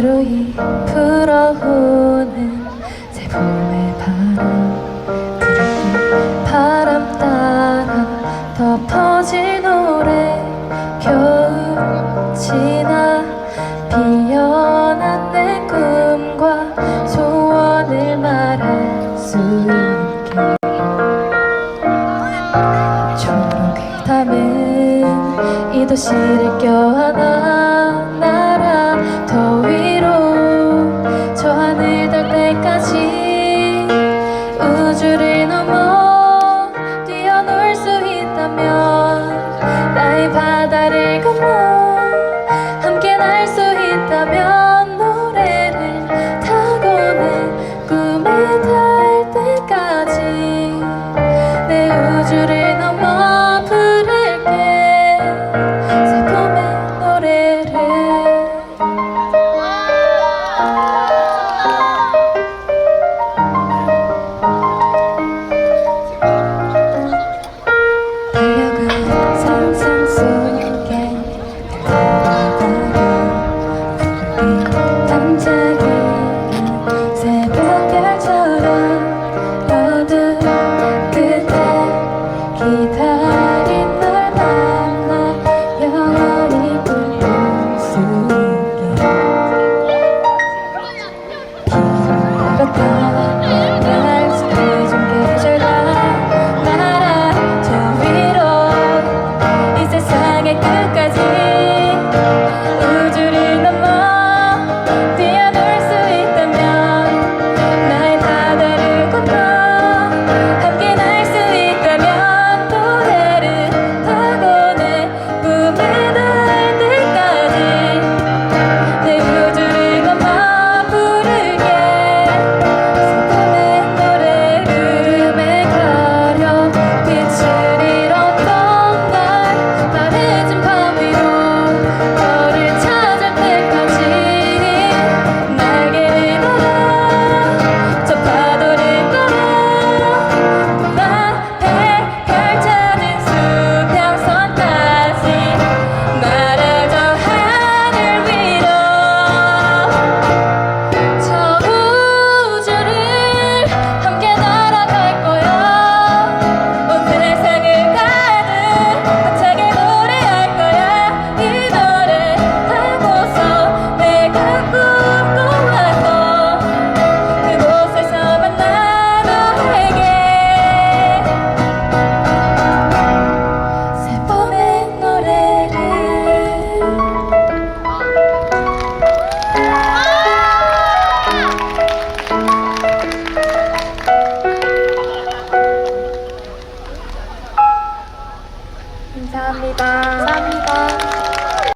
소리 불어오는 새 봄의 바람 들을 바람 따라 덮어질 노래 겨울 지나 피어난 내 꿈과 소원을 말할 수 있게. 초록을 담은 이 도시를 껴안아 저 위로 저 하늘 닿 때까지 우주를 넘어 뛰어놀 수 있다면 나의 바다를 건너 함께 날 수 있다면 노래를 타고 내 꿈에 닿을 때까지 내 우주를 see 吧。